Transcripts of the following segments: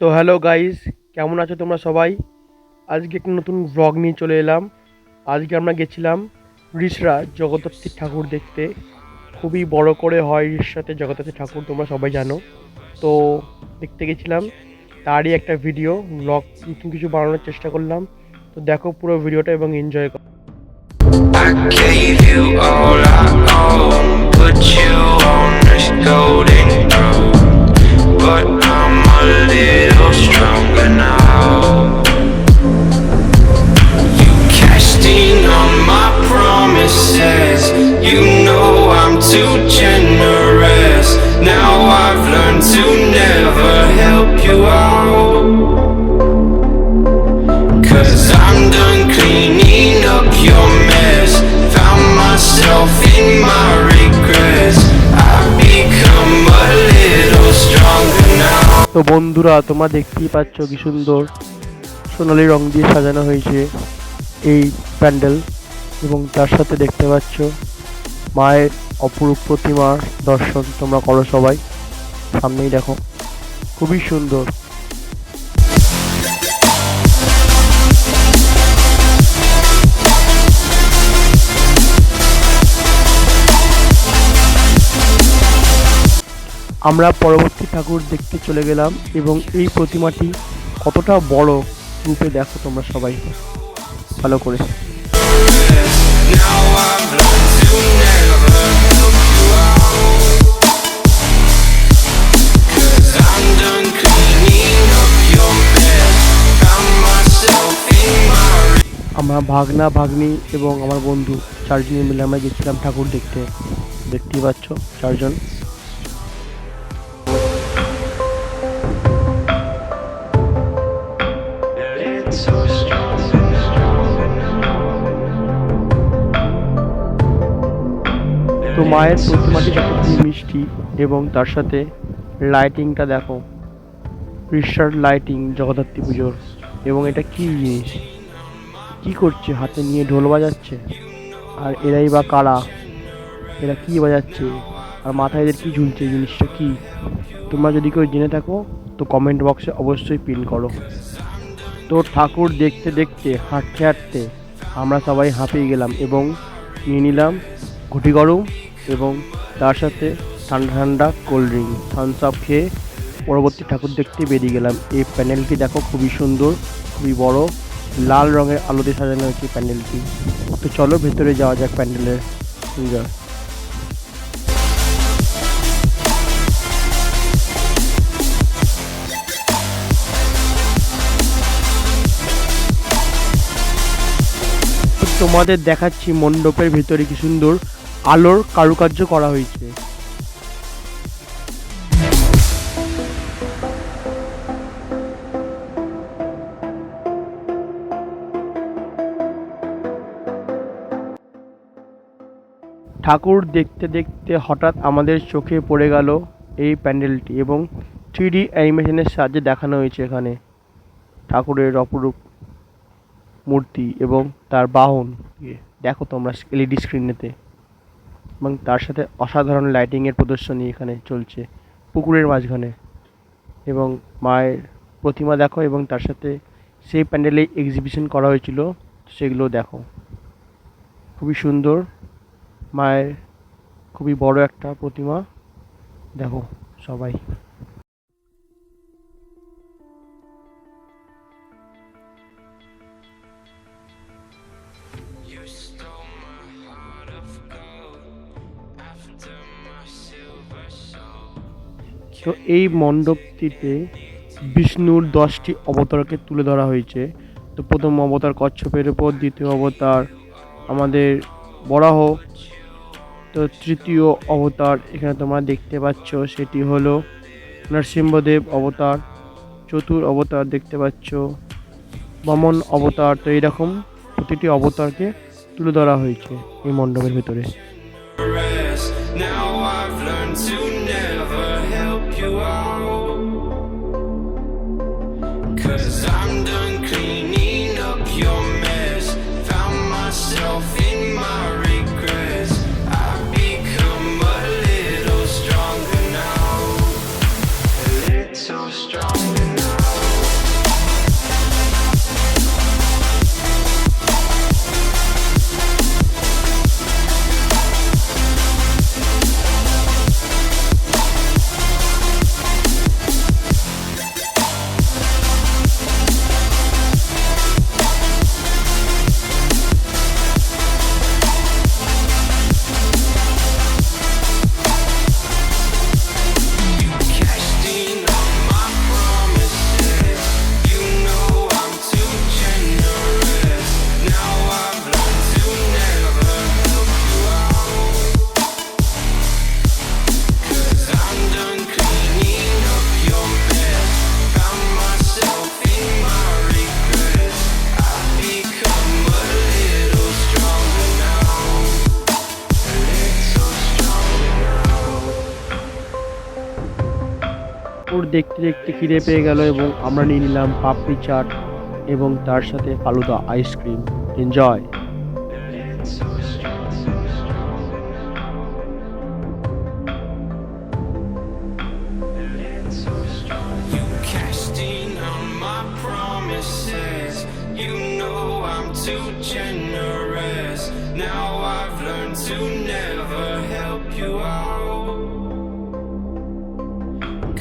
তো hello guys কেমন আছো তোমরা সবাই? আজকে একটা নতুন ব্লগ নিয়ে চলে এলাম। আজকে আমরা গেছিলাম রিসরা জগদ্ধাত্রী ঠাকুর দেখতে। খুবই বড় করে হয় রিসরাতে জগদ্ধাত্রী ঠাকুর তোমরা সবাই জানো। তো দেখতে গেছিলাম তারই একটা ভিডিও ব্লগ নতুন কিছু বানানোর চেষ্টা করলাম। তো দেখো পুরো ভিডিওটা এবং এনজয় করো। I gave you all I own, put you on this golden তো বন্ধুরা, তোমরা দেখতেই পাচ্ছ কি সুন্দর সোনালি রং দিয়ে সাজানো হয়েছে এই প্যান্ডেল এবং তার সাথে দেখতে পাচ্ছ মায়ের অপরূপ প্রতিমার দর্শন। তোমরা করো সবাই, সামনেই দেখো। খুবই সুন্দর। আমরা পরবর্তী ঠাকুর দেখতে চলে গেলাম এবং এই প্রতিমাটি কতটা বড় রূপে দেখো তোমরা সবাই। ভালো করে। আমরা ভাগনা, ভাগ্নি এবং আমার বন্ধু চারজনে মিলে আমরা গেছিলাম ঠাকুর দেখতে। দেখতেই পাচ্ছ, চারজন। মায়ের প্রতিমাটি দেখো খুবই মিষ্টি এবং তার সাথে লাইটিংটা দেখো। রিসার্ট লাইটিং জগদ্ধাত্রী পুজোর। এবং এটা কি জিনিস? কি করছে? হাতে নিয়ে ঢোল বাজাচ্ছে? আর এরাই বা কারা? এরা কি বাজাচ্ছে? আর মাথায় এদের কি ঝুলছে? জিনিসটা কি? তোমরা যদি কেউ জেনে থাকো, তো কমেন্ট বক্সে অবশ্যই পিন করো। তো ঠাকুর দেখতে দেখতে, হাঁটতে হাঁটতে আমরা সবাই হাঁপিয়ে গেলাম এবং নিয়ে নিলাম ঘুটি গরম। এবং তার সাথে ঠান্ডা ঠান্ডা কোল্ড ড্রিঙ্ক থামস আপ খেয়ে পরবর্তী ঠাকুর দেখতে বেরিয়ে গেলাম। এই প্যান্ডেলটি দেখো খুবই সুন্দর, খুবই বড়, লাল রঙের আলোতে সাজানো হয়েছে প্যান্ডেলটি তো চলো ভেতরে যাওয়া যাক প্যান্ডেলের এনজয় তোমাদের দেখাচ্ছি মণ্ডপের ভেতরে কি সুন্দর আলোর কারুকার্য করা হয়েছে। ঠাকুর দেখতে দেখতে হঠাৎ আমাদের চোখে পড়ে গেল এই প্যান্ডেলটি এবং থ্রি ডি অ্যানিমেশনের সাহায্যে দেখানো হয়েছে এখানে ঠাকুরের অপরূপ মূর্তি এবং তার বাহন। দেখো তোমরা এলইডি স্ক্রিনেতে এবং তার সাথে অসাধারণ লাইটিংয়ের প্রদর্শনী এখানে চলছে পুকুরের মাঝখানে। এবং মায়ের প্রতিমা দেখো এবং তার সাথে সেই প্যান্ডেলে এক্সিবিশন করা হয়েছিল, সেগুলো দেখো। খুবই সুন্দর। মায়ের খুবই বড় একটা প্রতিমা। দেখো সবাই। তো এই মণ্ডপটিতে বিষ্ণুর দশটি অবতারকে তুলে ধরা হয়েছে। তো প্রথম অবতার কচ্ছপের উপর, দ্বিতীয় অবতার আমাদের বরাহ, তো তৃতীয় অবতার এখানে তোমরা দেখতে পাচ্ছ, সেটি হলো নরসিংহদেব অবতার, চতুর অবতার দেখতে পাচ্ছ, বামন অবতার, তো এইরকম প্রতিটি অবতারকে তুলে ধরা হয়েছে এই মণ্ডপের ভেতরে। কাপড় দেখতে দেখতে খিদে পেয়ে গেল এবং আমরা নিয়ে নিলাম পাপড়ি চাট এবং তার সাথে আলুদা ice cream. Enjoy.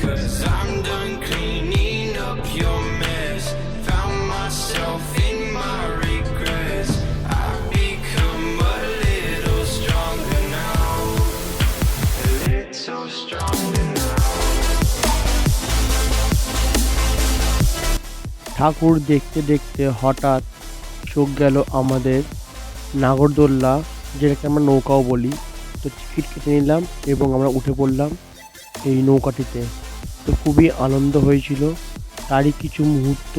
Cause I'm done cleaning up your mess. Found myself in my regrets. I've become a little stronger now. A little stronger now. ঠাকুর দেখতে দেখতে হঠাৎ চোখ গেল আমাদের নাগরদোল্লা যেটাকে আমরা নৌকাও বলি তো টিকিট কেটে নিলাম এবং আমরা উঠে পড়লাম এই নৌকাটিতে তো খুবই আনন্দ হয়েছিল। তারই কিছু মুহূর্ত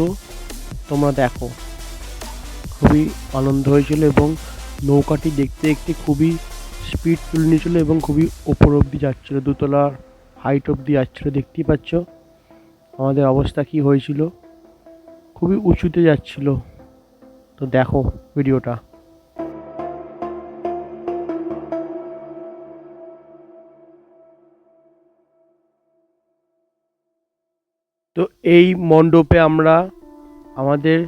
তোমরা দেখো। খুবই আনন্দ হয়েছিল এবং নৌকাটি দেখতে দেখতে খুবই স্পিড তুলে নিয়েছিল এবং খুবই ওপর অবধি যাচ্ছিল। দুতলার হাইট অবধি যাচ্ছিল, দেখতেই পাচ্ছ। আমাদের অবস্থা কি হয়েছিল? খুবই উঁচুতে যাচ্ছিল। তো দেখো ভিডিওটা তো এই মণ্ডপে আমরা আমাদের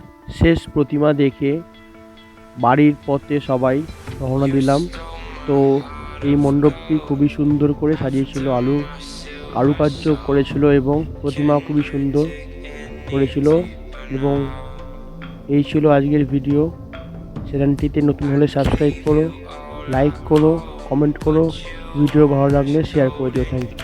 শেষ প্রতিমা দেখে বাড়ির পথে সবাই রওনা দিলাম। তো এই মণ্ডপটি খুবই সুন্দর করে সাজিয়েছিল, আলু কারুকার্য করেছিল এবং প্রতিমা খুবই সুন্দর করেছিল এবং এই ছিল আজকের ভিডিও। চ্যানেলটিতে নতুন হলে সাবস্ক্রাইব করো, লাইক করো, কমেন্ট করো। ভিডিও ভালো লাগলে শেয়ার করে দিও। Thank you